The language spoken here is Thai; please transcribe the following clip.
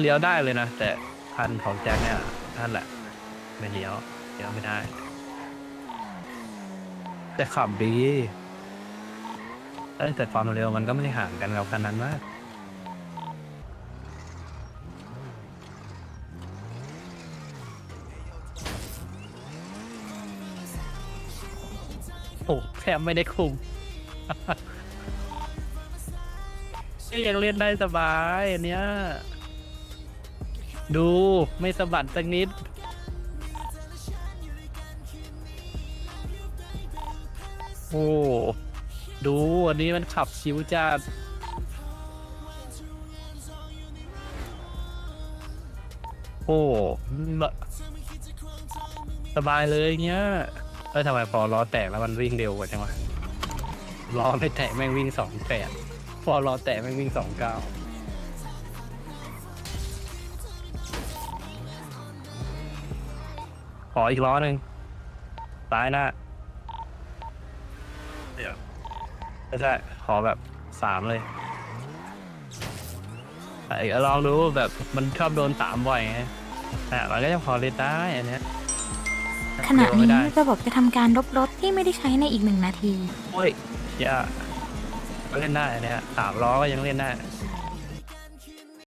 เลี้ยวได้เลยนะ แต่คันของแจ็คเนี่ยนั่นแหละ ไม่เลี้ยวเลี้ยวไม่ได้ แต่ขับดีเอ้แต่ความเร็วมันก็ไม่ได้ห่างกันกับคันนั้นมากโอ้แทบไม่ได้คุมนี่ยังเล่นได้สบายอันเนี้ย ดูไม่สะบัดสักนิด โอ้ ดูอันนี้มันขับชิวจัดโอ้สบายเลยเนี้ยเอ้ยทำไมพอล้อแตกแล้วมันวิ่งเร็วกว่าจังวะล้อไม่แตกแม่งวิ่งสองแปดพอล้อแตกแม่งวิ่งสองเก้า ขออีกล้อหนึ่งซ้ายหน้าเดี๋ยวไม่ใช่ขอแบบสามเลยไอ้ลองดูแบบมันชอบโดนสามบ่อยไงแต่มันก็ยังพอเล่นได้อันเนี้ยขณะเร็วไม่นี้ได้ระบบจะทำการลบรถที่ไม่ได้ใช้ในอีกหนึ่งนาที โอ้ยอย่าก็เล่นได้อันเนี้ยสามล้อก็ยังเล่นได้